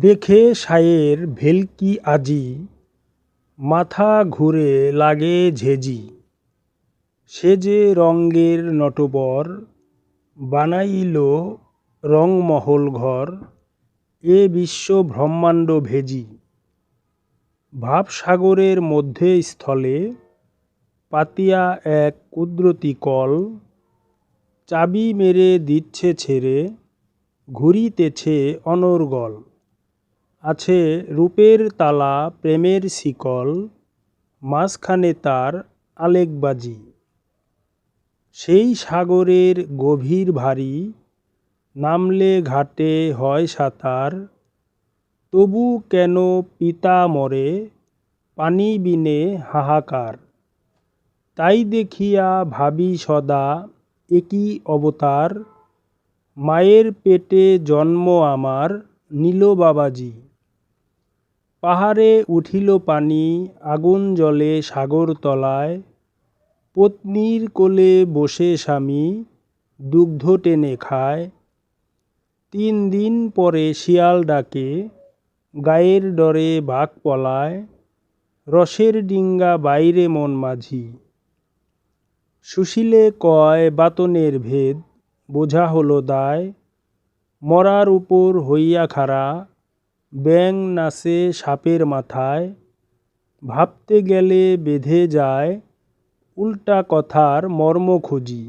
দেখে সায়ের ভেলকি আজি, মাথা ঘুরে লাগে ঝেঁঝি। সে যে রঙ্গের নটবর, বানাইল রংমহল ঘর, এ বিশ্ব ব্রহ্মাণ্ড ভেজি। ভাবসাগরের মধ্যে স্থলে পাতিয়া এক কুদরতি কল, চাবি মেরে দিচ্ছে ছেড়ে, ঘুরিতেছে অনর্গল। আছে রূপের তালা, প্রেমের শিকল, মাঝখানে তার আলেকবাজি। সেই সাগরের গভীর ভারী, নামলে ঘাটে হয় সাঁতার। তবু কেন পিতা মরে, পানি বিনে হাহাকার। তাই দেখিয়া ভাবি সদা একি অবতার। মায়ের পেটে জন্ম আমার, নিল বাবাজি। পাহাড়ে উঠিল পানি, আগুন জ্বলে সাগরতলায় পত্নীর কোলে বসে স্বামী, দুগ্ধ টেনে খায়। তিন দিন পরে শিয়াল ডাকে, গায়ের ডরে বাঘ পলায়, রসের ডিঙ্গা বাইরে মন মাঝি। সুশীলে কয়, বাতনের ভেদ, বোঝা হলো দায়, মরার উপর হইয়া খাড়া ব্যাঙ নাচে সাপের মাথায় ভাবতে গেলে বেঁধে যায় উল্টা কথার মর্ম খুঁজি।